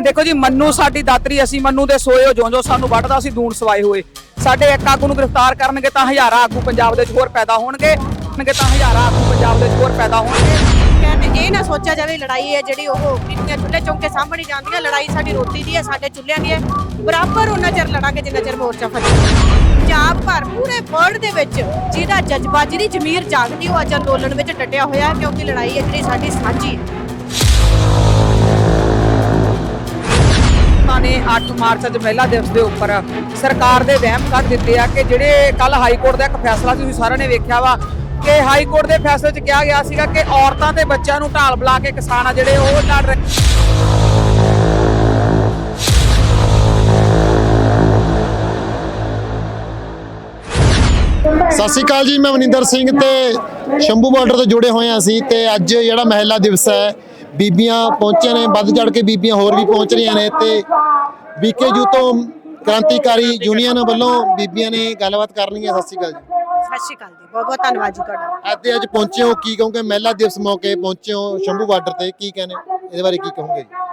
ਦੇਖੋ ਜੀ, ਮੰਨੂ ਸਾਡੀ ਦਾਤਰੀ, ਅਸੀਂ ਮੰਨੂ ਦੇ ਸੋਇਓ ਜਿਉਂ ਜਿਉਂ ਸਾਨੂੰ ਵੱਢਦਾ, ਅਸੀਂ ਦੂਣ ਸਵਾਏ ਹੋਏ। ਸਾਡੇ ਇੱਕ ਆਗੂ ਨੂੰ ਗ੍ਰਿਫਤਾਰ ਕਰਨਗੇ ਤਾਂ ਹਜ਼ਾਰਾਂ ਆਗੂ ਪੰਜਾਬ ਦੇ ਵਿੱਚ ਹੋਰ ਪੈਦਾ ਹੋਣਗੇ। ਕਰਨਗੇ ਤਾਂ ਹਜ਼ਾਰਾਂ ਆਗੂ ਪੰਜਾਬ ਦੇ ਵਿੱਚ ਹੋਰ ਪੈਦਾ ਹੋਣਗੇ। ਕਹਿੰਦੇ ਇਹ ਨਾ ਸੋਚਿਆ ਜਾਵੇ, ਲੜਾਈ ਹੈ ਜਿਹੜੀ ਉਹ ਕਿੰਨੀਆਂ ਚੁੱਲ੍ਹੇ ਚੌਂਕੇ ਸਾਹਮਣੇ ਜਾਂਦੀਆਂ ਲੜਾਈ ਸਾਡੀ ਰੋਟੀ ਦੀ ਹੈ, ਸਾਡੇ ਚੁੱਲ੍ਹਿਆਂ ਦੀ ਹੈ। ਬਰਾਬਰ ਉਹਨਾਂ ਚਿਰ ਲੜਾਂਗੇ ਜਿੰਨਾ ਚਿਰ ਮੋਰਚਾ ਫਤਿਹ ਪੰਜਾਬ ਭਰ ਪੂਰੇ ਵਰਲਡ ਦੇ ਵਿੱਚ ਜਿਹਦਾ ਜਜ਼ਬਾ ਜਿਹਦੀ ਜ਼ਮੀਰ ਜਾਗਦੀ ਉਹ ਅੱਜ ਅੰਦੋਲਨ ਵਿੱਚ ਡਟਿਆ ਹੋਇਆ ਕਿਉਂਕਿ ਲੜਾਈ ਹੈ ਜਿਹੜੀ ਸਾਡੀ ਸਾਂਝੀ ਹੈ। 8 ਮਾਰਚ ਅੱਜ ਮਹਿਲਾ ਦਿਵਸ ਦੇ ਉੱਪਰ ਸਰਕਾਰ ਦੇ ਵਹਿਮ ਕੱਢ ਦਿੱਤੇ ਆ ਕਿ ਜਿਹੜੇ ਕੱਲ ਹਾਈ ਕੋਰਟ ਦਾ ਇੱਕ ਫੈਸਲਾ ਤੁਸੀਂ ਸਾਰਿਆਂ ਨੇ ਵੇਖਿਆ ਵਾ ਕਿ ਹਾਈ ਕੋਰਟ ਦੇ ਫੈਸਲੇ 'ਚ ਕਿਹਾ ਗਿਆ ਸੀਗਾ ਕਿ ਔਰਤਾਂ ਤੇ ਬੱਚਿਆਂ ਨੂੰ ਢਾਲ ਬੁਲਾ ਕੇ ਕਿਸਾਨ ਆ ਜਿਹੜੇ ਉਹ ਲੜ ਰਹੇ ਸਤਿ ਸ਼੍ਰੀ ਅਕਾਲ ਜੀ, ਮੈਂ ਮਨਿੰਦਰ ਸਿੰਘ ਤੇ ਸ਼ੰਭੂ ਬਾਰਡਰ ਤੋਂ ਜੁੜੇ ਹੋਏ ਹਾਂ ਅਸੀਂ ਤੇ ਅੱਜ ਜਿਹੜਾ ਮਹਿਲਾ ਦਿਵਸ ਹੈ, ਬੀਬੀਆਂ ਪਹੁੰਚੇ ਨੇ, ਵੱਧ ਚੜ ਕੇ ਬੀਬੀਆਂ ਹੋਰ ਵੀ ਪਹੁੰਚ ਰਹੀਆਂ ਨੇ ਤੇ ਬੀਕੇਯੂ ਤੋਂ ਕ੍ਰਾਂਤੀਕਾਰੀ ਯੂਨੀਅਨ ਵੱਲੋਂ ਬੀਬੀਆਂ ਨੇ ਗੱਲਬਾਤ ਕਰਨੀ ਹੈ। ਸਤਿ ਸ਼੍ਰੀ ਅਕਾਲ ਜੀ। ਸਤਿ ਸ਼੍ਰੀ ਅਕਾਲ ਜੀ। ਬਹੁਤ ਬਹੁਤ ਧੰਨਵਾਦ ਜੀ ਤੁਹਾਡਾ। ਅੱਜ ਦੇ ਅੱਜ ਪਹੁੰਚੇ ਹੋ ਕੀ ਕਹੋਗੇ? ਮਹਿਲਾ ਦਿਵਸ ਮੌਕੇ ਪਹੁੰਚੇ ਹੋ ਸ਼ੰਭੂ ਬਾਰਡਰ ਤੇ। ਕੀ ਕਹਿੰਦੇ? ਇਹਦੇ ਬਾਰੇ ਕੀ ਕਹੋਗੇ ਅਹ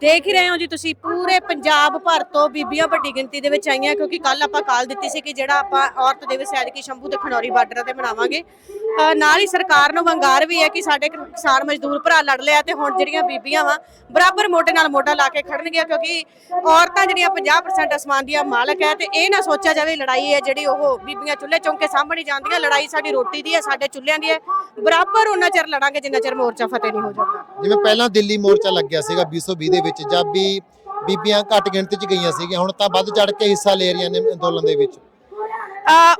ਦੇਖ ਹੀ ਰਹੇ ਹੋ ਜੀ ਤੁਸੀਂ, ਪੂਰੇ ਪੰਜਾਬ ਭਰ ਤੋਂ ਬੀਬੀਆਂ ਵੱਡੀ ਗਿਣਤੀ ਦੇ ਵਿੱਚ ਆਈਆਂ, ਕਿਉਂਕਿ ਕੱਲ ਆਪਾਂ ਕਾਲ ਦਿੱਤੀ ਸੀ ਕਿ ਜਿਹੜਾ ਆਪਾਂ ਔਰਤ ਦਿਵਸ ਐਤਕੀ ਸ਼ੰਭੂ ਤੇ ਖਨੌਰੀ ਬਾਰਡਰ ਤੇ ਮਨਾਵਾਂਗੇ ਨਾਲ ਹੀ ਸਰਕਾਰ ਨੂੰ ਵੰਗਾਰ ਵੀ ਹੈ ਕਿ ਸਾਡੇ ਕਿਸਾਨ ਮਜ਼ਦੂਰ ਭਰਾ ਲੜ ਲਿਆ ਤੇ ਹੁਣ ਜਿਹੜੀਆਂ ਬੀਬੀਆਂ ਵਾ, ਬਰਾਬਰ ਮੋਢੇ ਨਾਲ ਮੋਢਾ ਲਾ ਕੇ ਖੜਨਗੀਆਂ, ਕਿਉਂਕਿ ਔਰਤਾਂ ਜਿਹੜੀਆਂ 50% ਅਸਮਾਨ ਦੀਆਂ ਮਾਲਕ ਹੈ ਤੇ ਇਹ ਨਾ ਸੋਚਿਆ ਜਾਵੇ ਲੜਾਈ ਹੈ ਜਿਹੜੀ ਉਹ ਬੀਬੀਆਂ ਚੁੱਲ੍ਹੇ ਚੌਂਕੇ ਸਾਹਮਣੇ ਜਾਂਦੀਆਂ, ਲੜਾਈ ਸਾਡੀ ਰੋਟੀ ਦੀ ਹੈ, ਸਾਡੇ ਚੁੱਲ੍ਹਿਆਂ ਦੀ ਹੈ। ਬਰਾਬਰ ਉਹਨਾਂ ਚਿਰ ਲੜਾਂਗੇ, ਜਿੰਨਾ ਚਿਰ ਮੋਰਚਾ ਫਤਿਹ ਨਹੀਂ ਹੋ ਜਾਂਦਾ ਜਿਵੇਂ ਪਹਿਲਾਂ ਦਿੱਲੀ ਮੋਰਚਾ ਲੱਗਿਆ ਸੀਗਾ 2020 ਦੇ ਵਿੱਚ ਜਦ ਵੀ ਬੀਬੀਆਂ ਘੱਟ ਗਿਣਤੀ 'ਚ ਗਈਆਂ ਸੀਗੀਆਂ, ਹੁਣ ਤਾਂ ਵੱਧ ਚੜ ਕੇ ਹਿੱਸਾ ਲੈ ਰਹੀਆਂ ਨੇ ਅੰਦੋਲਨ ਦੇ ਵਿੱਚ।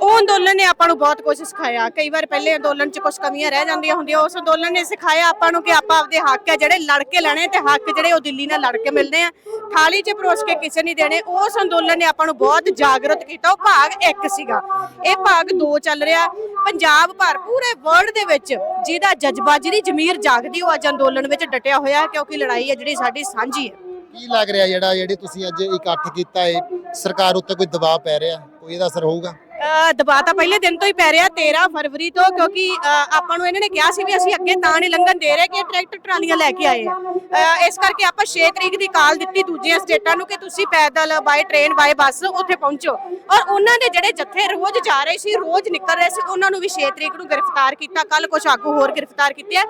ਉਹ ਅੰਦੋਲਨ ਨੇ ਆਪਾਂ ਨੂੰ ਬਹੁਤ ਕੁਝ ਸਿਖਾਇਆ। ਕਈ ਵਾਰ ਪਹਿਲੇ ਅੰਦੋਲਨ 'ਚ ਕੁਝ ਕਮੀਆਂ ਰਹਿ ਜਾਂਦੀਆਂ ਹੁੰਦੀਆਂ, ਉਸ ਅੰਦੋਲਨ ਨੇ ਸਿਖਾਇਆ ਆਪਾਂ ਨੂੰ ਕਿ ਆਪਾਂ ਆਪਦੇ ਹੱਕ ਹੈ ਜਿਹੜੇ ਲੜ ਕੇ ਲੈਣੇ ਤੇ ਹੱਕ ਜਿਹੜੇ ਉਹ ਦਿੱਲੀ ਨਾਲ ਲੜ ਕੇ ਮਿਲਦੇ ਆ। ਥਾਲੀ 'ਚ ਪਰੋਸ ਕੇ ਕਿਸੇ ਨਹੀਂ ਦੇਣੇ, ਉਸ ਅੰਦੋਲਨ ਨੇ ਆਪਾਂ ਨੂੰ ਬਹੁਤ ਜਾਗਰਤ ਕੀਤਾ। ਉਹ ਭਾਗ ਇੱਕ ਸੀਗਾ। ਇਹ ਭਾਗ ਦੋ ਚੱਲ ਰਿਹਾ। ਪੰਜਾਬ ਭਰ ਪੂਰੇ ਵਰਲਡ ਦੇ ਵਿੱਚ ਜਿਹਦਾ ਜਜ਼ਬਾ ਜਿਹਦੀ ਜ਼ਮੀਰ ਜਾਗਦੀ, ਉਹ ਅੱਜ ਅੰਦੋਲਨ ਵਿੱਚ ਡਟਿਆ ਹੋਇਆ ਕਿਉਂਕਿ ਲੜਾਈ ਹੈ ਜਿਹੜੀ ਸਾਡੀ ਸਾਂਝੀ ਹੈ। ਕੀ ਲੱਗ ਰਿਹਾ ਜਿਹੜਾ, ਜਿਹੜੇ ਤੁਸੀਂ ਅੱਜ ਇਕੱਠ ਕੀਤਾ ਹੈ, ਸਰਕਾਰ ਉੱਤੇ ਕੋਈ ਦਬਾਅ ਪੈ ਰਿਹਾ? ਕੋਈ ਇਹਦਾ ਅਸਰ ਹੋਊਗਾ? ਅਹ ਦਬਾਅ ਤਾਂ ਪਹਿਲੇ ਦਿਨ ਤੋਂ ਹੀ ਪੈ ਰਿਹਾ 13 ਫਰਵਰੀ ਤੋਂ, ਕਿਉਂਕਿ ਆਪਾਂ ਨੂੰ ਇਹਨਾਂ ਨੇ ਕਿਹਾ ਸੀ ਵੀ ਅਸੀਂ ਅੱਗੇ ਤਾਂ ਨਹੀਂ ਲੰਘਣ ਦੇ ਰਹੇ ਕਿ ਟਰੈਕਟਰ ਟਰਾਲੀਆਂ ਲੈ ਕੇ ਆਏ ਆ। ਇਸ ਕਰਕੇ ਆਪਾਂ 6 ਤਰੀਕ ਦੀ ਕਾਲ ਦਿੱਤੀ ਦੂਜੀਆਂ ਸਟੇਟਾਂ ਨੂੰ ਕਿ ਤੁਸੀਂ ਪੈਦਲ ਬਾਈ ਟ੍ਰੇਨ ਬਾਈ ਬੱਸ ਉੱਥੇ ਪਹੁੰਚੋ। ਔਰ ਉਹਨਾਂ ਦੇ ਜਿਹੜੇ ਜੱਥੇ ਰੋਜ਼ ਜਾ ਰਹੇ ਸੀ, ਰੋਜ਼ ਨਿਕਲ ਰਹੇ ਸੀ, ਉਹਨਾਂ ਨੂੰ ਵੀ 6 ਤਰੀਕ ਨੂੰ ਗ੍ਰਿਫਤਾਰ ਕੀਤਾ। ਕੱਲ ਕੁਝ ਆਗੂ ਹੋਰ ਗ੍ਰਿਫਤਾਰ ਕੀਤੇ ਆ।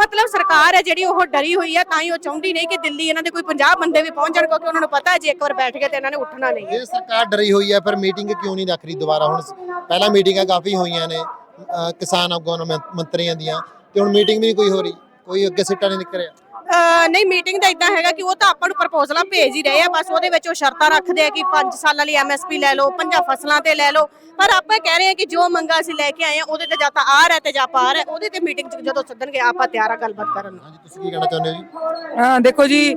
ਮਤਲਬ ਸਰਕਾਰ ਹੈ ਜਿਹੜੀ ਉਹ ਡਰੀ ਹੋਈ ਆ, ਤਾਂ ਹੀ ਉਹ ਚਾਹੁੰਦੀ ਨਹੀਂ ਕਿ ਦਿੱਲੀ ਇਹਨਾਂ ਦੇ ਕੋਈ 50 ਬੰਦੇ ਵੀ ਪਹੁੰਚ ਜਾਣ, ਕਿਉਂਕਿ ਉਹਨਾਂ ਨੂੰ ਪਤਾ ਜੇ ਇੱਕ ਵਾਰ ਬੈਠ ਗਏ ਤੇ ਇਹਨਾਂ ਨੇ ਉੱਠਣਾ ਨਹੀਂ। ਹੈ ਸਰਕਾਰ ਡਰੀ ਹੋਈ ਹੈ ਫਿਰ ਮੀਟਿੰਗ ਕਿਉਂ ਨਹੀਂ ਰੱਖ ਰਹੀ ਦੁਬਾਰਾ? ਹੁਣ ਪਹਿਲਾਂ ਮੀਟਿੰਗਾਂ ਕਾਫੀ ਹੋਈਆਂ ਨੇ ਕਿਸਾਨ ਆਗੂਆਂ ਮੰਤਰੀਆਂ ਦੀਆਂ ਤੇ ਹੁਣ ਮੀਟਿੰਗ ਵੀ ਨਹੀਂ ਕੋਈ ਹੋ ਰਹੀ ਕੋਈ ਅੱਗੇ ਸਿੱਟਾ ਨਹੀਂ ਨਿਕਲ ਰਿਹਾ ਨਹੀਂ ਮੀਟਿੰਗ ਦਾ ਇਦਾਂ ਹੈਗਾ ਕਿ ਉਹ ਤਾਂ ਆਪਾਂ ਨੂੰ ਪ੍ਰਪੋਜ਼ਲਾਂ ਭੇਜ ਹੀ ਰਹੇ ਆ ਬਸ ਉਹਦੇ ਵਿੱਚ ਉਹ ਸ਼ਰਤਾਂ ਰੱਖਦੇ ਆ ਕਿ 5 ਸਾਲਾਂ ਲਈ ਐਮਐਸਪੀ ਲੈ ਲਓ ਪੰਜਾਂ ਫਸਲਾਂ ਤੇ ਲੈ ਲਓ। ਪਰ ਆਪਾਂ ਕਹਿ ਰਹੇ ਆ ਕਿ ਜੋ ਮੰਗਾ ਅਸੀਂ ਲੈ ਕੇ ਆਏ ਆ ਉਹਦੇ ਤੇ ਜਾਂ ਤਾਂ ਆ ਰਿਹਾ ਤੇ ਜਾਂ ਪਾਰ ਹੈ ਉਹਦੇ ਤੇ ਮੀਟਿੰਗ ਚ ਜਦੋਂ ਸੱਦਣਗੇ ਆਪਾਂ ਤਿਆਰ ਆ ਗੱਲਬਾਤ ਕਰਨ ਨੂੰ। ਹਾਂਜੀ ਤੁਸੀਂ ਕੀ ਕਹਿਣਾ ਚਾਹੁੰਦੇ ਹੋ ਜੀ? ਦੇਖੋ ਜੀ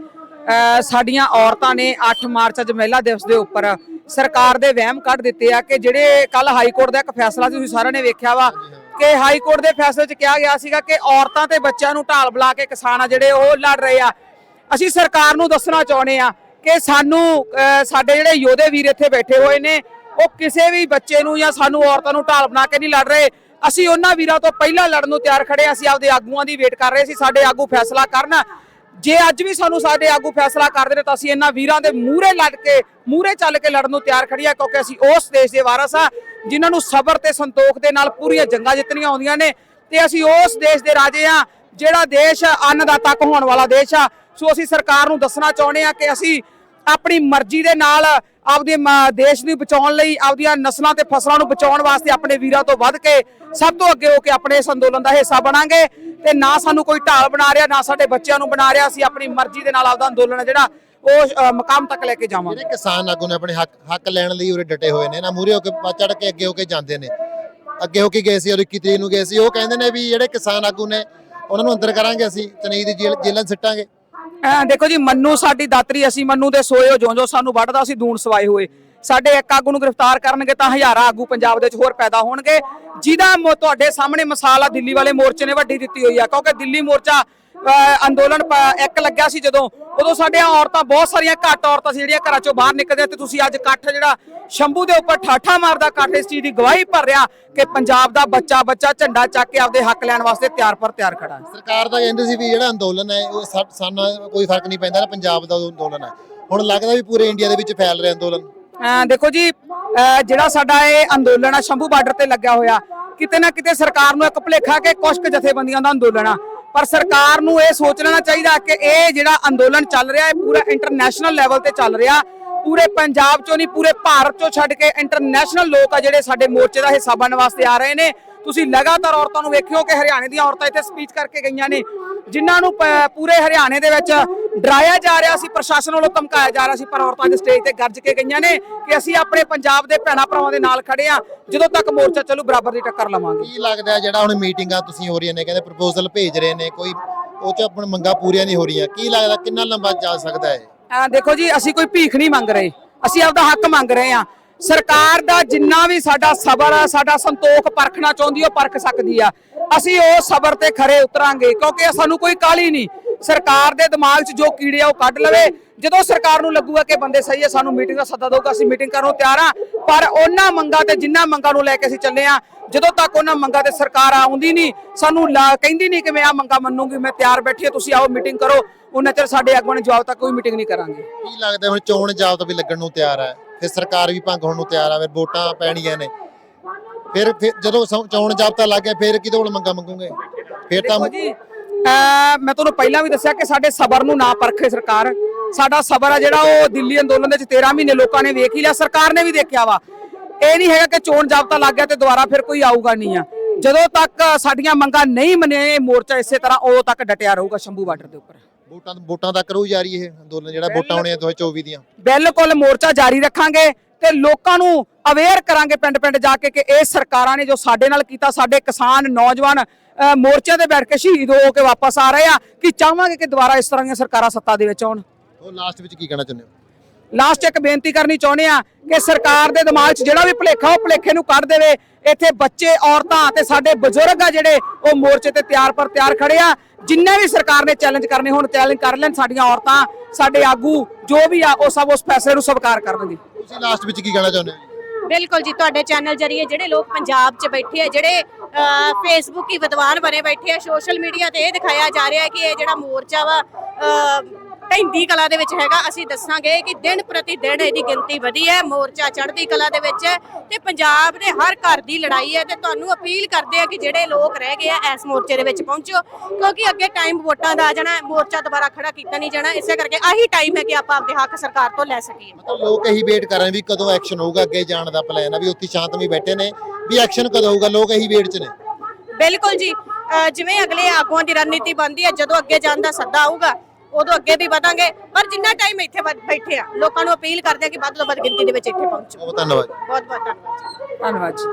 ਸਾਡੀਆਂ ਔਰਤਾਂ ਨੇ 8 ਮਾਰਚ ਅੱਜ ਮਹਿਲਾ ਦਿਵਸ ਦੇ ਉੱਪਰ ਸਰਕਾਰ ਦੇ ਵਹਿਮ ਕੱਢ ਦਿੱਤੇ ਆ ਕਿ ਜਿਹੜੇ ਕੱਲ ਹਾਈ ਕੋਰਟ ਦਾ ਇੱਕ ਫੈਸਲਾ ਤੁਸੀਂ ਸਾਰਿਆਂ ਨੇ ਵੇਖਿਆ ਵਾ, ਕਿ ਹਾਈ ਕੋਰਟ ਦੇ ਫੈਸਲੇ 'ਚ ਕਿਹਾ ਗਿਆ ਸੀਗਾ ਕਿ ਔਰਤਾਂ ਤੇ ਬੱਚਿਆਂ ਨੂੰ ਢਾਲ ਬੁਲਾ ਕੇ ਕਿਸਾਨ ਆ ਜਿਹੜੇ ਉਹ ਲੜ ਰਹੇ ਆ। ਅਸੀਂ ਸਰਕਾਰ ਨੂੰ ਦੱਸਣਾ ਚਾਹੁੰਦੇ ਆ ਕਿ ਸਾਨੂੰ, ਅਹ, ਸਾਡੇ ਜਿਹੜੇ ਯੋਧੇ ਵੀਰ ਇੱਥੇ ਬੈਠੇ ਹੋਏ ਨੇ, ਉਹ ਕਿਸੇ ਵੀ ਬੱਚੇ ਨੂੰ ਜਾਂ ਸਾਨੂੰ ਔਰਤਾਂ ਨੂੰ ਢਾਲ ਬਣਾ ਕੇ ਨਹੀਂ ਲੜ ਰਹੇ। ਅਸੀਂ ਉਹਨਾਂ ਵੀਰਾਂ ਤੋਂ ਪਹਿਲਾਂ ਲੜਨ ਨੂੰ ਤਿਆਰ ਖੜੇ ਅਸੀਂ ਆਪਦੇ ਆਗੂਆਂ ਦੀ ਵੇਟ ਕਰ ਰਹੇ ਸੀ, ਸਾਡੇ ਆਗੂ ਫੈਸਲਾ ਕਰਨ। ਜੇ ਅੱਜ ਵੀ ਸਾਨੂੰ ਸਾਡੇ ਆਗੂ ਫੈਸਲਾ ਕਰਦੇ ਨੇ ਤਾਂ ਅਸੀਂ ਇਹਨਾਂ ਵੀਰਾਂ ਦੇ ਮੂਹਰੇ ਲੜ ਕੇ, ਮੂਹਰੇ ਚੱਲ ਕੇ ਲੜਨ ਨੂੰ ਤਿਆਰ ਖੜੀ ਆ ਕਿਉਂਕਿ ਅਸੀਂ ਉਸ ਦੇਸ਼ ਦੇ ਵਾਰਸ ਆ ਜਿਨ੍ਹਾਂ ਨੂੰ ਸਬਰ ਤੇ ਸੰਤੋਖ ਦੇ ਨਾਲ ਪੂਰੀਆਂ ਜੰਗਾਂ ਜਿੱਤਣੀਆਂ ਆਉਂਦੀਆਂ ਨੇ ਤੇ ਅਸੀਂ ਉਸ ਦੇਸ਼ ਦੇ ਰਾਜੇ ਆ ਜਿਹੜਾ ਦੇਸ਼ ਅੰਨਦਾਤਾ ਕਹਾਉਣ ਵਾਲਾ ਦੇਸ਼ ਆ। ਸੋ ਅਸੀਂ ਸਰਕਾਰ ਨੂੰ ਦੱਸਣਾ ਚਾਹੁੰਦੇ ਆ ਕਿ ਅਸੀਂ ਆਪਣੀ ਮਰਜ਼ੀ ਦੇ ਨਾਲ ਆਪਦੇ ਦੇਸ਼ ਨੂੰ ਬਚਾਉਣ ਲਈ ਆਪਦੀਆਂ ਨਸਲਾਂ ਤੇ ਫਸਲਾਂ ਨੂੰ ਬਚਾਉਣ ਵਾਸਤੇ ਆਪਣੇ ਵੀਰਾਂ ਤੋਂ ਵੱਧ ਕੇ ਸਭ ਤੋਂ ਅੱਗੇ ਹੋ ਕੇ ਆਪਣੇ ਇਸ ਅੰਦੋਲਨ ਦਾ ਹਿੱਸਾ ਬਣਾਂਗੇ। ਤੇ ਨਾ ਸਾਨੂੰ ਕੋਈ ਢਾਲ ਬਣਾ ਰਿਹਾ ਨਾ ਸਾਡੇ ਬੱਚਿਆਂ ਨੂੰ ਬਣਾ ਰਿਹਾ ਅਸੀਂ ਆਪਣੀ ਮਰਜ਼ੀ ਦੇ ਨਾਲ ਆਪਦਾ ਅੰਦੋਲਨ ਹੈ ਜਿਹੜਾ ਉਹ ਅ, ਮਕਾਮ ਤੱਕ ਲੈ ਕੇ ਜਾਵਾਂਗੇ। ਜਿਹੜੇ ਕਿਸਾਨ ਆਗੂ ਨੇ ਆਪਣੇ ਹੱਕ ਹੱਕ ਲੈਣ ਲਈ ਉਰੇ ਡਟੇ ਹੋਏ ਨੇ ਨਾ ਮੂਰੇ ਹੋ ਕੇ ਚੜ ਕੇ ਅੱਗੇ ਹੋ ਕੇ ਜਾਂਦੇ ਨੇ। ਅੱਗੇ ਹੋ ਕੇ ਗਏ ਸੀ ਔਰ 21 ਤਰੀਕ ਨੂੰ ਗਏ ਸੀ। ਉਹ ਕਹਿੰਦੇ ਨੇ ਵੀ ਜਿਹੜੇ ਕਿਸਾਨ ਆਗੂ ਨੇ ਉਹਨਾਂ ਨੂੰ ਅੰਦਰ ਕਰਾਂਗੇ ਅਸੀਂ ਚਨਈ ਦੀ ਜੇਲ੍ਹ ਜੇਲ੍ਹਾਂ 'ਚ ਸਿੱਟਾਂਗੇ। ਦੇਖੋ ਜੀ, ਮੰਨੂ ਸਾਡੀ ਦਾਤਰੀ, ਅਸੀਂ ਮੰਨੂ ਦੇ ਸੋਇਓ ਜਿਉਂ ਜੋ ਸਾਨੂੰ ਵੱਢਦਾ, ਅਸੀਂ ਦੂਣ ਸਵਾਏ ਹੋਏ। ਸਾਡੇ ਇੱਕ ਆਗੂ ਨੂੰ ਗ੍ਰਿਫਤਾਰ ਕਰਨਗੇ ਤਾਂ ਹਜ਼ਾਰਾਂ ਆਗੂ ਪੰਜਾਬ ਦੇ ਵਿੱਚ ਹੋਰ ਪੈਦਾ ਹੋਣਗੇ। ਜਿਹਦਾ ਤੁਹਾਡੇ ਸਾਹਮਣੇ ਮਿਸਾਲ ਆ, ਦਿੱਲੀ ਵਾਲੇ ਮੋਰਚੇ ਨੇ ਵੱਡੀ ਦਿੱਤੀ ਹੋਈ ਆ, ਕਿਉਂਕਿ ਦਿੱਲੀ ਮੋਰਚਾ ਅੰਦੋਲਨ ਇੱਕ ਲੱਗਿਆ ਸੀ ਜਦੋਂ। ਉਦੋਂ ਸਾਡੀਆਂ ਔਰਤਾਂ ਬਹੁਤ ਸਾਰੀਆਂ ਘੱਟ ਔਰਤਾਂ ਸੀ ਜਿਹੜੀਆਂ ਘਰਾਂ ਚੋਂ ਬਾਹਰ ਨਿਕਲਦੀਆਂ ਤੇ ਤੁਸੀਂ ਅੱਜ ਇਕੱਠ ਜਿਹੜਾ ਸ਼ੰਭੂ ਦੇ ਉੱਪਰ ਠਾਠਾ ਮਾਰਦਾ ਇਕੱਠ ਇਸ ਚੀਜ਼ ਦੀ ਗਵਾਹੀ ਭਰ ਰਿਹਾ ਕਿ ਪੰਜਾਬ ਦਾ ਬੱਚਾ ਬੱਚਾ ਝੰਡਾ ਚੱਕ ਕੇ ਆਪਦੇ ਹੱਕ ਲੈਣ ਵਾਸਤੇ ਤਿਆਰ ਪਰ ਤਿਆਰ ਖੜਾ ਸਰਕਾਰ ਤਾਂ ਕਹਿੰਦੀ ਸੀ ਵੀ ਜਿਹੜਾ ਅੰਦੋਲਨ ਹੈ ਉਹ ਸਾਨੂੰ ਕੋਈ ਫ਼ਰਕ ਨਹੀਂ ਪੈਂਦਾ ਪੰਜਾਬ ਦਾ ਅੰਦੋਲਨ ਹੈ। ਹੁਣ ਲੱਗਦਾ ਵੀ ਪੂਰੇ ਇੰਡੀਆ ਦੇ ਵਿੱਚ ਫੈਲ ਰਿਹਾ ਅੰਦੋਲਨ। ਦੇਖੋ ਜੀ ਜਿਹੜਾ ਸਾਡਾ ਇਹ ਅੰਦੋਲਨ ਆ ਸ਼ੰਭੂ ਬਾਰਡਰ ਤੇ ਲੱਗਿਆ ਹੋਇਆ ਕਿਤੇ ਨਾ ਕਿਤੇ ਸਰਕਾਰ ਨੂੰ ਇੱਕ ਭੁਲੇਖਾ ਕਿ ਕੁਝ ਕੁ ਜਥੇਬੰਦੀਆਂ ਦਾ ਅੰਦੋਲਨ ਆ। ਪਰ ਸਰਕਾਰ ਨੂੰ ਇਹ ਸੋਚ ਲੈਣਾ ਚਾਹੀਦਾ ਕਿ ਇਹ ਜਿਹੜਾ ਅੰਦੋਲਨ ਚੱਲ ਰਿਹਾ ਹੈ ਪੂਰਾ ਇੰਟਰਨੈਸ਼ਨਲ ਲੈਵਲ ਤੇ ਚੱਲ ਰਿਹਾ। ਪੂਰੇ ਪੰਜਾਬ ਚੋਂ ਨਹੀਂ, ਪੂਰੇ ਭਾਰਤ ਚੋਂ ਛੱਡ ਕੇ ਇੰਟਰਨੈਸ਼ਨਲ ਲੋਕ ਆ ਜਿਹੜੇ ਸਾਡੇ ਮੋਰਚੇ ਦਾ ਹਿੱਸਾ ਬਣਨ ਵਾਸਤੇ ਆ ਰਹੇ ਨੇ। ਤੁਸੀਂ ਲਗਾਤਾਰ ਔਰਤਾਂ ਨੂੰ ਵੇਖਿਓ ਕਿ ਹਰਿਆਣੇ ਦੀਆਂ ਔਰਤਾਂ ਇੱਥੇ ਸਪੀਚ ਕਰਕੇ ਗਈਆਂ ਨੇ ਜਿਨ੍ਹਾਂ ਨੂੰ ਪੂਰੇ ਹਰਿਆਣੇ ਦੇ ਵਿੱਚ ਡਰਾਇਆ ਜਾ ਰਿਹਾ ਸੀ ਪ੍ਰਸ਼ਾਸਨ ਵੱਲੋਂ ਧਮਕਾਇਆ ਜਾ ਰਿਹਾ ਸੀ ਪਰ ਔਰਤਾਂ ਦੇ ਸਟੇਜ ਤੇ ਗੱਜ ਕੇ ਗਈਆਂ ਨੇ ਕਿ ਅਸੀਂ ਆਪਣੇ ਪੰਜਾਬ ਦੇ ਭੈਣਾਂ ਭਰਾਵਾਂ ਦੇ ਨਾਲ ਖੜੇ ਆ ਜਦੋਂ ਤੱਕ ਮੋਰਚਾ ਚੱਲੂ ਬਰਾਬਰ ਦੀ ਟੱਕਰ ਲਵਾਂਗੇ। ਕੀ ਲੱਗਦਾ ਜਿਹੜਾ ਹੁਣ ਮੀਟਿੰਗਾਂ ਤੁਸੀਂ ਹੋ ਰਹੀਆਂ ਨੇ ਕਹਿੰਦੇ ਪ੍ਰਪੋਜ਼ਲ ਭੇਜ ਰਹੇ ਨੇ ਕੋਈ ਉਹ ਚ ਆਪਣ ਮੰਗਾਂ ਪੂਰੀਆਂ ਨਹੀਂ ਹੋ ਰਹੀਆਂ ਕੀ ਲੱਗਦਾ ਕਿੰਨਾ ਲੰਬਾ ਜਾ ਸਕਦਾ ਹੈ? ਦੇਖੋ ਜੀ ਅਸੀਂ ਕੋਈ ਭੀਖ ਨਹੀਂ ਮੰਗ ਰਹੇ ਅਸੀਂ ਆਪਦਾ ਹੱਕ ਮੰਗ ਰਹੇ ਆ ਸਰਕਾਰ ਦਾ ਜਿੰਨਾ ਵੀ ਸਾਡਾ ਸਬਰ ਆ, ਸਾਡਾ ਸੰਤੋਖ ਪਰਖਣਾ ਚਾਹੁੰਦੀ, ਉਹ ਪਰਖ ਸਕਦੀ ਆ। ਅਸੀਂ ਉਹ ਸਬਰ ਤੇ ਖਰੇ ਉਤਰਾਂਗੇ, ਕਿਉਂਕਿ ਸਾਨੂੰ ਕੋਈ ਕਾਲੀ ਨਹੀਂ। ਸਰਕਾਰ ਦੇ ਦਿਮਾਗ 'ਚ ਜੋ ਕੀੜੇ ਆ, ਉਹ ਕੱਢ ਲਵੇ। ਜਦੋਂ ਸਰਕਾਰ ਨੂੰ ਲੱਗੂਗਾ ਕਿ ਬੰਦੇ ਸਹੀ ਆ, ਸਾਨੂੰ ਮੀਟਿੰਗ ਦਾ ਸੱਦਾ ਦਊਗਾ, ਅਸੀਂ ਮੀਟਿੰਗ ਕਰਨ ਨੂੰ ਤਿਆਰ ਆ। ਪਰ ਉਹਨਾਂ ਮੰਗਾਂ ਤੇ, ਜਿੰਨਾ ਮੰਗਾਂ ਨੂੰ ਲੈ ਕੇ ਅਸੀਂ ਚੱਲੇ ਆ, ਜਦੋਂ ਤੱਕ ਉਹਨਾਂ ਮੰਗਾਂ ਤੇ ਸਰਕਾਰ ਆਉਂਦੀ ਨਹੀਂ, ਸਾਨੂੰ ਕਹਿੰਦੀ ਨਹੀਂ ਕਿ ਮੈਂ ਆ ਮੰਗਾਂ ਮੰਨੂਗੀ, ਮੈਂ ਤਿਆਰ ਬੈਠੀ ਆ, ਤੁਸੀਂ ਆਓ, ਮੀਟਿੰਗ ਕਰੋ। ਉਹਨਾਂ ਚਿਰ ਸਾਡੇ ਆਗੂਆਂ ਨੇ ਜਵਾਬ ਤੱਕ ਕੋਈ ਮੀਟਿੰਗ ਨਹੀਂ ਕਰਾਂਗੇ। ਕੀ ਲੱਗਦਾ ਹੁਣ ਚੋਣ ਜਾਬਤਾ ਵੀ ਲੱਗਣ ਨੂੰ ਤਿਆਰ ਹੈ ਫਿਰ ਸਰਕਾਰ ਵੀ ਭੰਗ ਹੋਣ ਨੂੰ ਤਿਆਰ ਹੈ ਫਿਰ ਵੋਟਾਂ ਪੈਣੀਆਂ ਨੇ। ਫਿਰ ਫਿਰ ਜਦੋਂ ਸੌ- ਚੋਣ ਜਾਬਤਾ ਲੱਗ ਗਿਆ, ਫਿਰ ਕਿਹਦੇ ਕੋਲ ਮੰਗਾ ਮੰਗੂਗੇ? ਫਿਰ ਤਾਂ ਦੇਖੋ ਜੀ, ਅਹ ਮੈਂ ਤੁਹਾਨੂੰ ਪਹਿਲਾਂ ਵੀ ਦੱਸਿਆ ਕਿ ਸਾਡੇ ਸਬਰ ਨੂੰ ਨਾ ਪਰਖੇ ਸਰਕਾਰ। ਸਾਡਾ ਸਬਰ ਆ ਜਿਹੜਾ ਉਹ ਦਿੱਲੀ ਅੰਦੋਲਨ ਦੇ ਵਿੱਚ 13 ਮਹੀਨੇ ਲੋਕਾਂ ਨੇ ਵੇਖ ਹੀ ਲਿਆ, ਸਰਕਾਰ ਨੇ ਵੀ ਦੇਖਿਆ ਵਾ। ਇਹ ਨਹੀਂ ਹੈਗਾ ਕਿ ਚੋਣ ਜਾਬਤਾ ਲੱਗ ਗਿਆ ਤੇ ਦੁਬਾਰਾ ਫਿਰ ਕੋਈ ਆਊਗਾ ਨਹੀਂ ਆ। ਜਦੋਂ ਤੱਕ ਸਾਡੀਆਂ ਮੰਗਾਂ ਨਹੀਂ ਮੰਨੇ ਮੋਰਚਾ ਇਸੇ ਤਰ੍ਹਾਂ ਉਦੋਂ ਤੱਕ ਡਟਿਆ ਰਹੂਗਾ ਸ਼ੰਭੂ ਬਾਰਡਰ ਦੇ ਉੱਪਰ। ਵੋਟਾਂ ਵੋਟਾਂ ਤੱਕ ਰਹੂ ਜਾਰੀ ਇਹ ਅੰਦੋਲਨ ਜਿਹੜਾ ਵੋਟਾਂ ਹੋਣੀਆਂ 2024 ਦੀਆਂ। ਬਿਲਕੁਲ ਮੋਰਚਾ ਜਾਰੀ ਰੱਖਾਂਗੇ ਤੇ ਲੋਕਾਂ ਨੂੰ ਅਵੇਅਰ ਕਰਾਂਗੇ ਪਿੰਡ ਪਿੰਡ ਜਾ ਕੇ ਕਿ ਇਹ ਸਰਕਾਰਾਂ ਨੇ ਜੋ ਸਾਡੇ ਨਾਲ ਕੀਤਾ ਸਾਡੇ ਕਿਸਾਨ ਨੌਜਵਾਨ ਮੋਰਚਿਆਂ ਤੇ ਬੈਠ ਕੇ ਸ਼ਹੀਦ ਹੋ ਕੇ ਵਾਪਸ ਆ ਰਹੇ ਆ। ਕਿ ਚਾਹਾਂਗੇ ਕਿ ਦੁਬਾਰਾ ਇਸ ਤਰ੍ਹਾਂ ਦੀਆਂ ਸਰਕਾਰਾਂ ਸੱਤਾ ਦੇ ਵਿੱਚ ਆਉਣ? ਉਹ ਲਾਸਟ ਵਿੱਚ ਕੀ ਕਹਿਣਾ ਚਾਹੁੰਦੇ ਹੋ? ਲਾਸਟ ਇੱਕ ਬੇਨਤੀ ਕਰਨੀ ਚਾਹੁੰਦੇ ਆ ਕਿ ਸਰਕਾਰ ਦੇ ਦਿਮਾਗ 'ਚ ਜਿਹੜਾ ਵੀ ਭੁਲੇਖਾ ਉਹ ਭੁਲੇਖੇ ਨੂੰ ਕੱਢ ਦੇਵੇ। ਇੱਥੇ ਬੱਚੇ ਔਰਤਾਂ ਤੇ ਸਾਡੇ ਬਜ਼ੁਰਗ ਆ ਜਿਹੜੇ ਉਹ ਮੋਰਚੇ ਤੇ ਤਿਆਰ ਪਰ ਤਿਆਰ ਖੜੇ ਆ। ਜਿੰਨੇ ਵੀ ਸਰਕਾਰ ਨੇ ਚੈਲੰਜ ਕਰਨੇ ਹੁਣ ਚੈਲੰਜ ਕਰ ਲੈਣ ਸਾਡੀਆਂ ਔਰਤਾਂ ਸਾਡੇ ਆਗੂ ਜੋ ਵੀ ਆ ਉਹ ਸਭ ਉਸ ਫੈਸਲੇ ਨੂੰ ਸਵੀਕਾਰ ਕਰਨਗੇ। ਤੁਸੀਂ ਲਾਸਟ ਵਿੱਚ ਕੀ ਕਹਿਣਾ ਚਾਹੁੰਦੇ ਹੋ? ਬਿਲਕੁਲ ਜੀ ਤੁਹਾਡੇ ਚੈਨਲ ਜਰੀਏ ਜਿਹੜੇ ਲੋਕ ਪੰਜਾਬ 'ਚ ਬੈਠੇ ਆ ਜਿਹੜੇ ਫੇਸਬੁੱਕ ਹੀ ਵਿਦਵਾਨ ਬਣੇ ਬੈਠੇ ਆ ਸੋਸ਼ਲ ਮੀਡੀਆ ਤੇ ਇਹ ਦਿਖਾਇਆ ਜਾ ਰਿਹਾ ਹੈ ਕਿ ਇਹ ਜਿਹੜਾ ਮੋਰਚਾ ਵਾ ਢੈਂਦੀ ਕਲਾ ਦੇ ਵਿੱਚ ਹੈਗਾ ਅਸੀਂ ਦੱਸਾਂਗੇ ਕਿ ਦਿਨ ਪ੍ਰਤੀ ਦਿਨ ਇਹਦੀ ਗਿਣਤੀ ਵਧੀ ਹੈ ਮੋਰਚਾ ਚੜ੍ਹਦੀ ਕਲਾ ਦੇ ਵਿੱਚ ਹੈ ਤੇ ਪੰਜਾਬ ਦੇ ਹਰ ਘਰ ਦੀ ਲੜਾਈ ਹੈ ਤੇ ਤੁਹਾਨੂੰ ਅਪੀਲ ਕਰਦੇ ਆ ਕਿ ਜਿਹੜੇ ਲੋਕ ਰਹਿ ਗਏ ਆ ਇਸ ਮੋਰਚੇ ਦੇ ਵਿੱਚ ਪਹੁੰਚੋ ਕਿਉਂਕਿ ਅੱਗੇ ਟਾਈਮ ਵੋਟਾਂ ਦਾ ਆ ਜਾਣਾ ਮੋਰਚਾ ਦੁਬਾਰਾ ਖੜਾ ਕੀਤਾ ਨਹੀਂ ਜਾਣਾ ਇਸੇ ਕਰਕੇ ਆਹੀ ਟਾਈਮ ਹੈ ਕਿ ਆਪਾਂ ਆਪਦੇ ਹੱਕ ਸਰਕਾਰ ਤੋਂ ਲੈ ਸਕੀਏ। ਮਤਲਬ ਲੋਕ ਇਹੀ ਵੇਟ ਕਰ ਰਹੇ ਵੀ ਕਦੋਂ ਐਕਸ਼ਨ ਹੋਊਗਾ ਅੱਗੇ ਜਾਣ ਦਾ ਪਲਾਨ ਆ ਵੀ ਉੱਥੇ ਸ਼ਾਂਤਮਈ ਬੈਠੇ ਨੇ ਵੀ ਐਕਸ਼ਨ ਕਦੋਂ ਹੋਊਗਾ ਲੋਕ ਇਹੀ ਵੇਟ 'ਚ ਨੇ। ਬਿਲਕੁਲ ਜੀ ਜਿਵੇਂ ਅਗਲੇ ਆਗੂਆਂ ਦੀ ਰਣਨੀਤੀ ਬਣਦੀ ਹੈ ਜਦੋਂ ਅੱਗੇ ਜਾਣ ਦਾ ਸੱਦਾ ਆਊਗਾ ਉਦੋਂ ਅੱਗੇ ਵੀ ਵਧਾਂਗੇ ਪਰ ਜਿੰਨਾ ਟਾਈਮ ਇੱਥੇ ਬੈ- ਬੈਠੇ ਆ ਲੋਕਾਂ ਨੂੰ ਅਪੀਲ ਕਰਦੇ ਆ ਕਿ ਵੱਧ ਤੋਂ ਵੱਧ ਗਿਣਤੀ ਦੇ ਵਿੱਚ ਇੱਥੇ ਪਹੁੰਚੋ। ਬਹੁਤ ਧੰਨਵਾਦ। ਬਹੁਤ ਬਹੁਤ ਧੰਨਵਾਦ ਜੀ। ਧੰਨਵਾਦ ਜੀ।